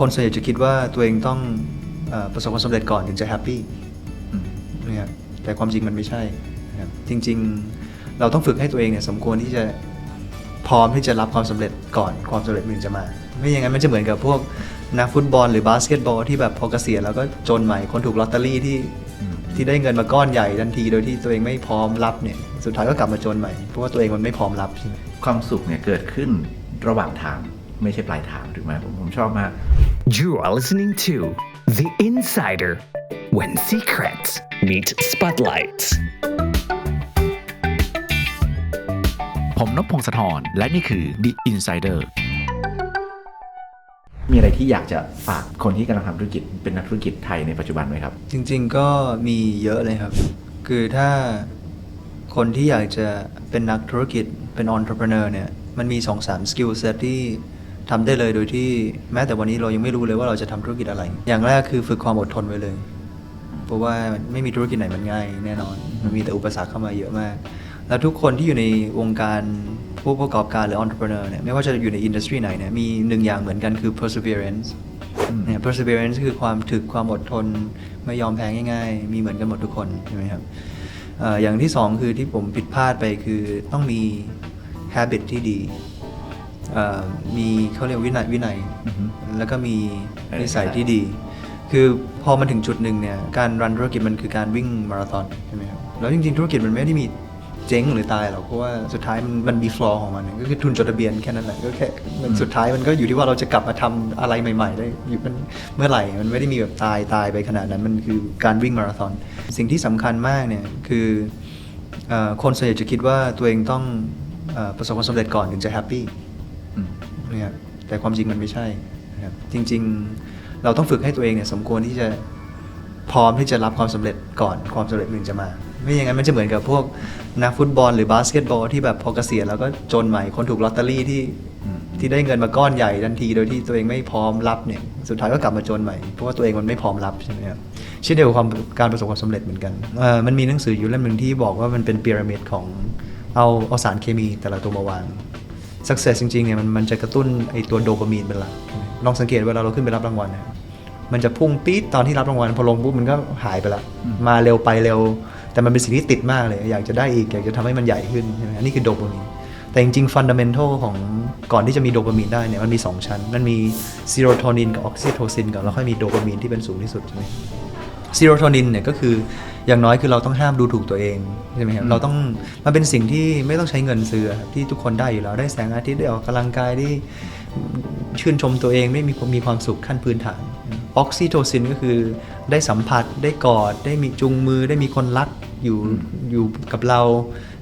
คนส่วนใหญ่จะคิดว่าตัวเองต้องเออประสบความสำเร็จก่อนถึงจะแฮปปี้อืมนะครับแต่ความจริงมันไม่ใช่นะครับจริง ๆ เราต้องฝึกให้ตัวเองเนี่ยสมควรที่จะพร้อมที่จะรับความสำเร็จก่อนความสำเร็จมันจะมา ไม่อย่างนั้นมันจะเหมือนกับพวกนักฟุตบอลหรือบาสเกตบอลที่แบบพอเกษียณแล้วก็จนใหม่คนถูกลอตเตอรี่ที่อืมที่ได้เงินมาก้อนใหญ่ทันทีโดยที่ตัวเองไม่พร้อมรับเนี่ยสุดท้ายก็กลับมาจนใหม่เพราะว่าตัวเองมันไม่พร้อมรับใช่ไหมความสุขเนี่ยเกิดขึ้นระหว่างทางไม่ใช่ปลายทางถูกไหมผมผมชอบมาก You are listening to The Insider when secrets meet spotlights. ผมนพพงศธรและนี่คือ The Insider มีอะไรที่อยากจะฝากคนที่กำลังทำธุรกิจเป็นนักธุรกิจไทยในปัจจุบันไหมครับ จริงๆก็มีเยอะเลยครับ คือถ้าคนที่อยากจะเป็นนักธุรกิจเป็น entrepreneur เนี่ย มันมี 2-3 skill set ที่ ทำได้เลยโดยที่แม้แต่วันนี้เรายังไม่รู้เลยว่าเราจะทำธุรกิจอะไร อย่างแรกคือฝึกความอดทนไว้เลย เพราะว่าไม่มีธุรกิจไหนมันง่ายแน่นอน มันมีแต่อุปสรรคเข้ามาเยอะมาก แล้วทุกคนที่อยู่ในวงการผู้ประกอบการหรือ entrepreneur เนี่ยไม่ว่าจะอยู่ในอินดัสทรีไหนเนี่ยมีหนึ่งอย่างเหมือนกันคือ perseverance เนี่ย perseverance คือความถึกความอดทน ไม่ยอมแพ้ง่ายๆ มีเหมือนกันหมดทุกคนใช่ไหมครับเอ่ออย่างที่สองคือที่ผมผิดพลาดไปคือต้องมี habit ที่ดี เอ่อมีเขาเรียกวินัยวินัย อือฮึ แล้วก็มีเออนิสัยที่ดี คือพอมันถึงจุดหนึ่งเนี่ย การรันธุรกิจมันคือการวิ่งมาราธอนใช่ไหมครับ แล้วจริงๆ ธุรกิจมันไม่ได้มีเจ๊งหรือตายหรอก เพราะว่าสุดท้ายมันมันมีฟลอร์ของมันเนี่ยก็คือทุนจดทะเบียนแค่นั้นแหละ ก็แค่มันสุดท้ายมันก็อยู่ที่ว่าเราจะกลับมาทำอะไรใหม่ ๆ ได้อยู่มันเมื่อไหร่ มันไม่ได้มีแบบตายตายไปขนาดนั้น มันคือการวิ่งมาราธอน สิ่งที่สำคัญมากเนี่ยคือเอ่อคนส่วนใหญ่จะคิดว่าตัวเองต้องเอ่อประสบความสำเร็จก่อนถึงจะแฮปปี้อืม นะครับแต่ความจริงมันไม่ใช่นะครับจริง ๆ เราต้องฝึกให้ตัวเองเนี่ยสมควรที่จะพร้อมที่จะรับความสำเร็จก่อนความสำเร็จมันจะมา ไม่อย่างนั้นมันจะเหมือนกับพวกนักฟุตบอลหรือบาสเกตบอลที่แบบพอเกษียณแล้วก็จนใหม่คนถูกลอตเตอรี่ที่ที่ได้เงินมาก้อนใหญ่ทันที โดยที่ตัวเองไม่พร้อมรับเนี่ยสุดท้ายก็กลับมาจนใหม่เพราะว่าตัวเองมันไม่พร้อมรับใช่ไหมครับเช่นเดียวกับการประสบความสำเร็จเหมือนกันอ่อมันมีหนังสืออยู่เล่มหนึ่งที่บอกว่ามันเป็นพีระมิดของเอาเอาสารเคมีแต่ละตัวมาวาง success จริงๆเนี่ยมันมันจะกระตุ้นไอตัวโดปามีนเป็นหลักลองสังเกตเวลาเราขึ้นไปรับรางวัลนะครับมันจะพุ่งปี๊ดตอนที่รับรางวัลพอลงปุ๊บมันก็หายไปละอืมมาเร็วไปเร็ว แต่มันเป็นสิ่งที่ติดมากเลย อยากจะได้อีก อยากจะทำให้มันใหญ่ขึ้นใช่ไหมอันนี้คือโดปามีนแต่จริงๆฟันดัมเมนทัลของก่อนที่จะมีโดปามีนได้เนี่ยมันมี 2 ชั้น มันมีซีโรโทนินกับออกซิโทซินก่อนแล้วค่อยมีโดปามีนที่เป็นสูงที่สุดใช่ไหม ซีโรโทนินเนี่ยก็คืออย่างน้อยคือเราต้องห้ามดูถูกตัวเองใช่ไหมครับอืมเราต้องมันเป็นสิ่งที่ไม่ต้องใช้เงินซื้อครับที่ทุกคนได้อยู่แล้วได้แสงอาทิตย์ได้ออกกำลังกายได้ชื่นชมตัวเองไม่มีมีความสุขขั้นพื้นฐานออกซิโทซินก็คือได้สัมผัสได้กอด ได้มีจุงมือได้มีคนรักอยู่อยู่กับเรา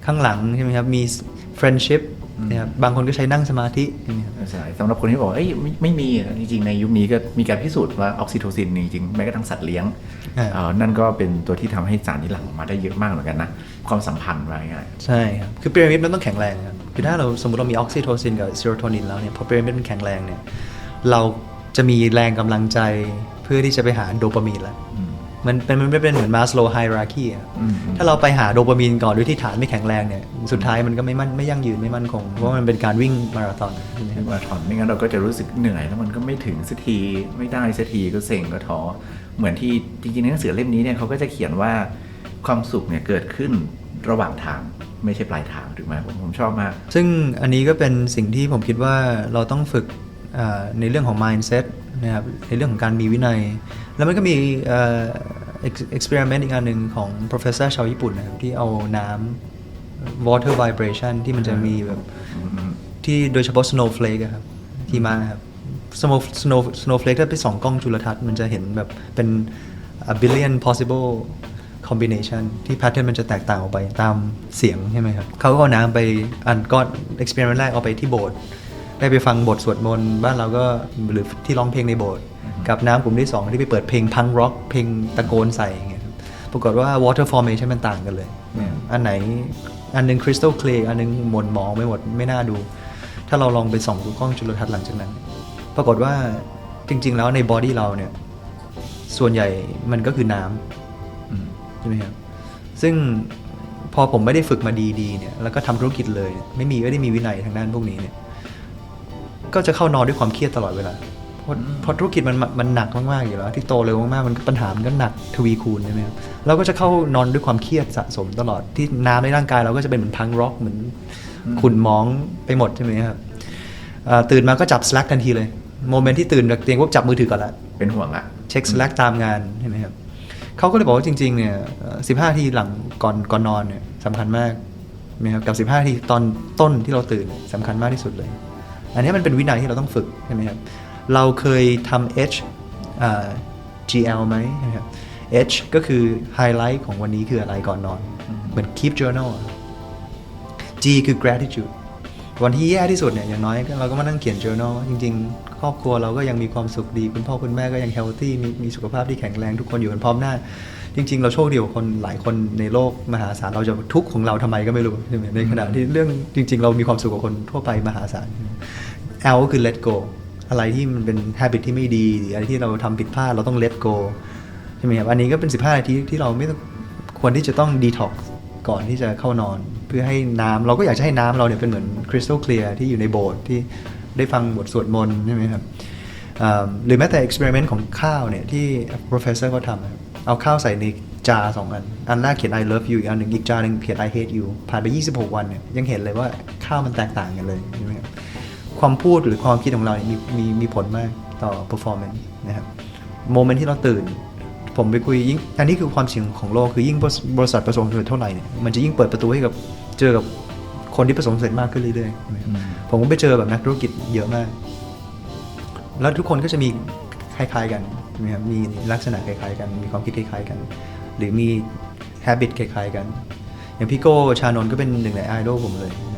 ข้างหลังใช่ไหมครับมี friendship นะครับบางคนก็ใช้นั่งสมาธิใช่ไหมครับใช่สำหรับคนที่บอกว่าเอ้ยไม่ไม่มีอะจริงๆ ในยุคนี้ก็มีการพิสูจน์ว่าออกซิโทซินจริงๆแม้กระทั่งสัตว์เลี้ยงอ่า เอ่อนั่นก็เป็นตัวที่ทำให้สารที่หลั่งออกมาได้เยอะมากเหมือนกันนะ ความสัมพันธ์ว่าง่ายใช่ครับ คือพีระมิดมันต้องแข็งแรงครับ คือถ้าเราสมมติเรามีออกซิโทซินกับซีโรโทนินแล้วเนี่ย พอพีระมิดมันแข็งแรงเนี่ย เราจะมีแรงกำลังใจเพื่อที่จะไปหาโดปามีนแล้วอื มมันเป็นมันเป็นเหมือนมาสโลไฮราคีอะอืมถ้าเราไปหาโดปามีนก่อนโดยที่ฐานไม่แข็งแรงเนี่ยสุดท้ายมันก็ไม่มั่นไม่ยั่งยืนไม่มั่นคง เพราะว่ามันเป็นการวิ่งมาราธอนใช่ไหมครับมาราธอนไม่งั้นเราก็จะรู้สึกเหนื่อยแล้วมันก็ไม่ถึงสักทีไม่ได้สักทีก็เซ็งก็ท้อเหมือนที่จริงๆในหนังสือเล่มนี้เนี่ยเขาก็จะเขียนว่าความสุขเนี่ยเกิดขึ้นระหว่างทางไม่ใช่ปลายทางถูกไหมผมผมชอบมาก ซึ่งอันนี้ก็เป็นสิ่งที่ผมคิดว่าเราต้องฝึกอ่าในเรื่องของ mindset นะครับในเรื่องของการมีวินัย แล้วมันก็มีเอ่อ ex- experiment อีกอันหนึ่งของ professor ชาวญี่ปุ่นนะครับ ที่เอาน้ำ water vibration ที่มันจะมีแบบที่โดยเฉพาะ snowflake อะครับที่มาครับ snow snow snowflake ถ้าไปส่องกล้องจุลทรรศน์มันจะเห็นแบบเป็น a billion possible combination ที่ pattern มันจะแตกต่างออกไปตามเสียงใช่ไหมครับเขาก็เอาน้ำไปอันก็ experiment แรกเอาไปที่โบสถ์ได้ไปฟังบทสวดมนต์บ้านเราก็หรือที่ร้องเพลงในโบสถ์ กับน้ำกลุ่มที่สองที่ไปเปิดเพลงพังร็อกเพลงตะโกนใส่อย่างเงี้ยครับปรากฏว่า water formation มันต่างกันเลยอืมอันไหนอันหนึง crystal clear อันหนึงหม่นหมองไม่หมดไม่น่าดู ถ้าเราลองไปส่องดูกล้องจุลทรรศน์หลังจากนั้น ปรากฏว่าจริง ๆ แล้วในบอดี้เราเนี่ย ส่วนใหญ่มันก็คือน้ำอืมใช่ไหมครับซึ่งพอผมไม่ได้ฝึกมาดีๆเนี่ยแล้วก็ทำธุรกิจเลยเนี่ยไม่มีไม่ได้มีวินัยทางด้านพวกนี้เนี่ย ก็จะเข้านอนด้วยความเครียดตลอดเวลาเพราะเพราะธุรกิจมันมันหนักมาก ๆ อยู่แล้ว ที่โตเร็วมาก ๆ มันก็ปัญหามันก็หนักทวีคูณใช่ไหมครับเราก็จะเข้านอนด้วยความเครียดสะสมตลอดที่น้ำในร่างกายเราก็จะเป็นเหมือนพังร็อกเหมือนขุ่นหมองไปหมดใช่ไหมครับอ่าตื่นมาก็จับ Slack ทันทีเลยโมเมนต์ที่ตื่นจากเตียงก็จับมือถือก่อนละเป็นห่วงละเช็ค Slack ตามงานใช่ไหมครับเขาก็เลยบอกว่าจริง ๆ เนี่ยสิบห้าทีหลังก่อนก่อนนอนเนี่ยสำคัญมากนะครับกับสิบห้าทีตอนต้นที่เราตื่นสำคัญมากที่สุดเลย อันนี้มันเป็นวินัยที่เราต้องฝึกใช่ไหมครับ เราเคยทำ H อ่า GL ไหมนะครับ H ก็คือไฮไลท์ของวันนี้คืออะไรก่อนนอน เหมือน keep journal อะ G คือ gratitude วันที่แย่ที่สุดเนี่ยอย่างน้อยก็เราก็มานั่งเขียน journal จริงๆ ครอบครัวเราก็ยังมีความสุขดี คุณพ่อคุณแม่ก็ยัง healthy มีมีสุขภาพที่แข็งแรงทุกคนอยู่กันพร้อมหน้า จริง ๆ เราโชคดีกว่าคนหลายคนในโลกมหาศาลเราจะทุกข์ของเราทำไมก็ไม่รู้ใช่ไหมในขณะที่เรื่องจริง ๆ เรามีความสุขกว่าคนทั่วไปมหาศาล L ก็คือ let go อะไรที่มันเป็น habit ที่ไม่ดีหรืออะไรที่เราทำผิดพลาดเราต้อง let go ใช่ไหมครับอันนี้ก็เป็น 15 นาทีที่เราไม่ควรที่จะต้อง detox ก่อนที่จะเข้านอน เพื่อให้น้ำเราก็อยากจะให้น้ำเราเนี่ยเป็นเหมือน crystal clear ที่อยู่ในโบสถ์ที่ได้ฟังบทสวดมนต์ใช่ไหมครับหรือแม้แต่ experiment ของข้าวเนี่ยที่ professor เขาทำเอาข้าวใส่ในจาสองอัน อันแรกเขียน I love you อีกอันหนึ่งอีกจาหนึ่งเขียน I hate you ผ่านไป 26 วันเนี่ยยังเห็นเลยว่าข้าวมันแตกต่างกันเลยใช่ไหมครับ ความพูดหรือความคิดของเราเนี่ยมีมีมีผลมากต่อ performance นะครับโมเมนต์ที่เราตื่น ผมไปคุยยิ่งอันนี้คือความจริงของโลกคือยิ่งบริบริษัทประสบความสำเร็จเท่าไหร่เนี่ยมันจะยิ่งเปิดประตูให้กับเจอกับคนที่ประสบความสำเร็จมากขึ้นเรื่อยๆใช่ไหมครับผมก็ไปเจอแบบนักธุรกิจเยอะมาก แล้วทุกคนก็จะมีคล้ายๆกันใช่ไหมครับมีลักษณะคล้ายๆกัน มีความคิดคล้ายๆกัน หรือมี habit คล้ายๆกัน อย่างพี่โก้ชานนท์ก็เป็นหนึ่งในไอดอลผมเลยนะครับ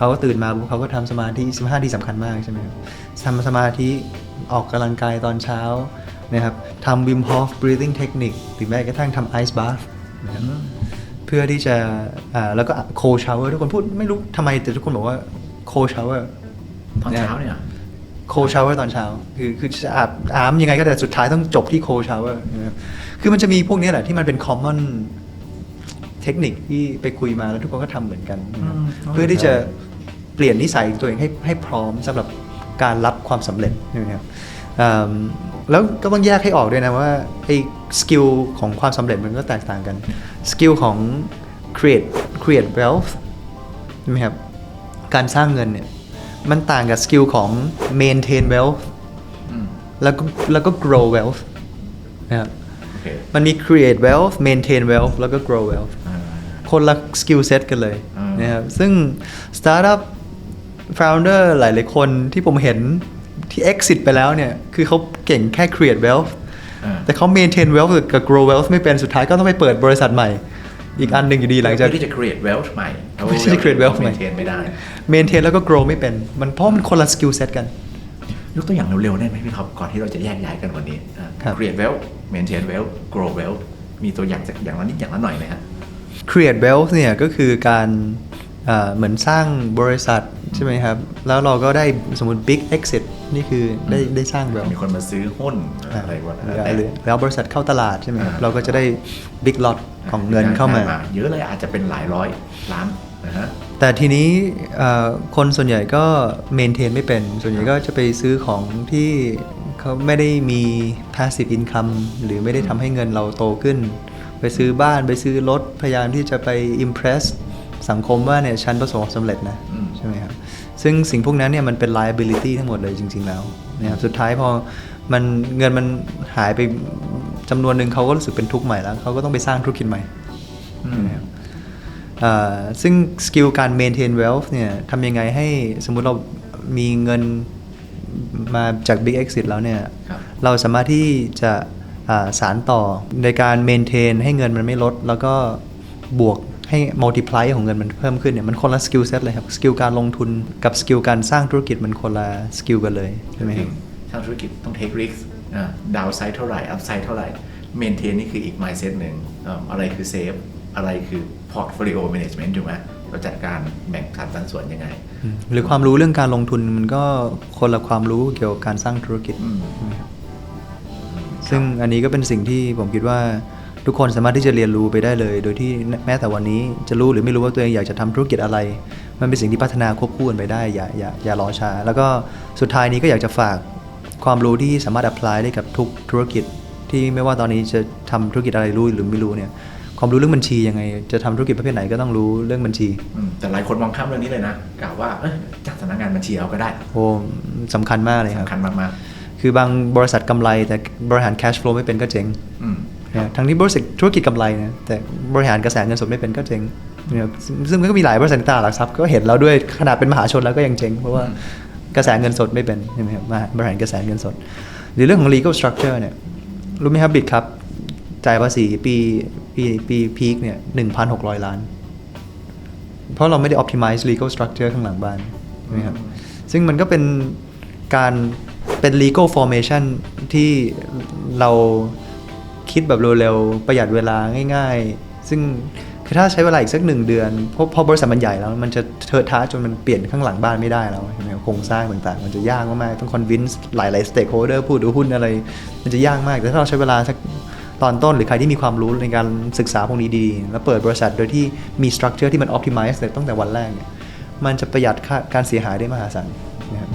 เขาก็ตื่นมาปุ๊บเขาก็ทำสมาธิ15ที่สำคัญมากใช่ไหมครับทำสมาธิออกกำลังกายตอนเช้านะครับทำ Wim Hof breathing technique หรือแม้กระทั่งทำ ice bath นะครับเพื่อที่จะอ่าแล้วก็ cold shower ทุกคนพูดไม่รู้ทำไมแต่ทุกคนบอกว่า cold shower ตอนเช้าเนี่ยโคชาวเวอร์ตอนเช้า คือคือจะอาบอาบยังไงก็แต่สุดท้ายต้องจบที่โคชาวเวอร์นะครับคือมันจะมีพวกนี้แหละที่มันเป็น common เทคนิคที่ไปคุยมาแล้วทุกคนก็ทำเหมือนกันนะครับอืมเพื่อที่จะเปลี่ยนนิสัยตัวเองให้ให้พร้อมสำหรับการรับความสำเร็จใช่ไหมครับอืมแล้วก็ต้องแยกให้ออกด้วยนะว่าไอ้สกิลของความสำเร็จมันก็แตกต่างกันสกิลของ create create wealth ใช่ไหมครับการสร้างเงินเนี่ยมันต่างกับสกิลของ maintain wealth อืมแล้วก็แล้วก็ grow wealth นะครับโอเคมันมี create wealth maintain wealth แล้วก็ grow wealth อ่าคนละสกิลเซ็ตกันเลยอ่านนะครับซึ่ง startup founder หลายๆคนที่ผมเห็นที่ exit ไปแล้วเนี่ย คือเขาเก่งแค่ create wealth อ่าแต่เขา maintain wealth กับ grow wealth ไม่เป็นสุดท้ายก็ต้องไปเปิดบริษัทใหม่ อีกอันหนึ่งอยู่ดีหลังจากเพื่อที่จะ create wealth ใหม่ไม่ใช่ create wealth ใหม่ maintain ไม่ได้ maintain แล้วก็ grow ไม่เป็น มันเพราะมันคนละสกิลเซ็ตกัน ยกตัวอย่างเร็วๆได้ไหมพี่ท็อปก่อนที่เราจะแยกย้ายกันวันนี้อ่าครับ create wealth maintain wealth grow wealth มีตัวอย่างจากอย่างละนิดอย่างละหน่อยไหมฮะ create wealth เนี่ยก็คือการ เอ่อเหมือนสร้างบริษัทใช่ไหมครับ แล้วเราก็ได้สมมติ big exit นี่คือได้ได้สร้าง wealth มีคนมาซื้อหุ้นอะไรวะหรือแต่หรือแล้วบริษัทเข้าตลาดใช่ไหมครับอ่าเราก็จะได้ big lot ของเงินเข้ามา เยอะเลยอาจจะเป็นหลายร้อยล้านนะฮะแต่ทีนี้เอ่อคนส่วนใหญ่ก็ maintain ไม่เป็น ส่วนใหญ่ก็จะไปซื้อของที่เขาไม่ได้มี passive income หรือไม่ได้ทำให้เงินเราโตขึ้น ไปซื้อบ้านไปซื้อรถพยายามที่จะไป impress สังคมว่าเนี่ยฉันประสบความสำเร็จนะอืมใช่ไหมครับซึ่งสิ่งพวกนั้นเนี่ยมันเป็น liability ทั้งหมดเลยจริง ๆ แล้วนะครับสุดท้ายพอมันเงินมันหายไปจำนวนหนึ่งเขาก็รู้สึกเป็นทุกข์ใหม่แล้วเขาก็ต้องไปสร้างธุรกิจใหม่อืมนะครับอ่าซึ่งสกิลการ maintain wealth เนี่ยทำยังไงให้สมมุติเรามีเงินมาจาก big exit แล้วเนี่ยครับเราสามารถที่จะอ่าสารต่อในการ maintain ให้เงินมันไม่ลด แล้วก็บวก ให้ multiply ของเงินมันเพิ่มขึ้นเนี่ยมันคนละสกิลเซ็ตเลยครับสกิลการลงทุนกับสกิลการสร้างธุรกิจมันคนละสกิลกันเลยใช่ไหมครับทางธุรกิจต้อง take risk ดาวไซด์เท่าไหร่อัพไซด์เท่าไหร่ maintain นี่คืออีก mindset หนึ่งอ่าอะไรคือ save อะไรคือ portfolio management ถูกไหมเราจัดการแบ่งสัดปันส่วนยังไงอืมหรือความรู้เรื่องการลงทุนมันก็คนละความรู้เกี่ยวกับการสร้างธุรกิจอืมใช่ไหมครับซึ่งอันนี้ก็เป็นสิ่งที่ผมคิดว่า ทุกคนสามารถที่จะเรียนรู้ไปได้เลย โดยที่แม้แต่วันนี้จะรู้หรือไม่รู้ว่าตัวเองอยากจะทำธุรกิจอะไร มันเป็นสิ่งที่พัฒนาควบคู่กันไปได้อย่าอย่าอย่ารอช้า แล้วก็สุดท้ายนี้ก็อยากจะฝากความรู้ที่สามารถ apply ได้กับทุกธุรกิจ ที่ไม่ว่าตอนนี้จะทำธุรกิจอะไรรู้หรือไม่รู้เนี่ยความรู้เรื่องบัญชียังไง จะทำธุรกิจประเภทไหนก็ต้องรู้เรื่องบัญชีอืมแต่หลายคนมองข้ามเรื่องนี้เลยนะกล่าวว่าเอ้ยจากสำนักงานบัญชีเอาก็ได้โอ้สำคัญมากเลยครับสำคัญมากคือบางบริษัทกำไรแต่บริหาร cash flow ไม่เป็นก็เจ๊งๆอืมนะ ทั้งที่บริษัทธุรกิจกำไรนะแต่บริหารกระแสเงินสดไม่เป็นก็เจ๊งซึ่งมันก็มีหลายบริษัทตลาดหลักทรัพย์ก็เห็นเราด้วยขนาดเป็นมหาชนแล้วก็ยังเจ๊งเพราะว่ากระแสเงินสดไม่เป็นใช่ไหมครับมาบริหารกระแสเงินสด หรือเรื่องของ legal structure เนี่ยรู้ไหมครับบิดครับจ่ายภาษีปีปีปีพีคเนี่ยหนึ่งพันหกร้อยล้าน เพราะเราไม่ได้ optimize legal structure ข้างหลังบ้านใช่ไหมครับซึ่งมันก็เป็นการเป็น legal formation ที่เรา คิดแบบเร็วๆ ประหยัดเวลาง่าย ๆ ซึ่งคือถ้าใช้เวลาอีกสักหนึ่งเดือนเพราะพอบริษัทมันใหญ่แล้ว มันจะเทอะท้าจนมันเปลี่ยนข้างหลังบ้านไม่ได้แล้วใช่ไหมโครงสร้างต่างๆ มันจะยากมากๆ ต้อง convince หลายๆ stakeholder พูดดูหุ้นอะไร มันจะยากมาก แต่ถ้าเราใช้เวลาสักตอนต้นหรือใครที่มีความรู้ในการศึกษาพวกนี้ดี แล้วเปิดบริษัทโดยที่มี structure ที่มัน optimize เลยตั้งแต่วันแรกเนี่ยมันจะประหยัดค่าการเสียหายได้มหาศาลนะครับ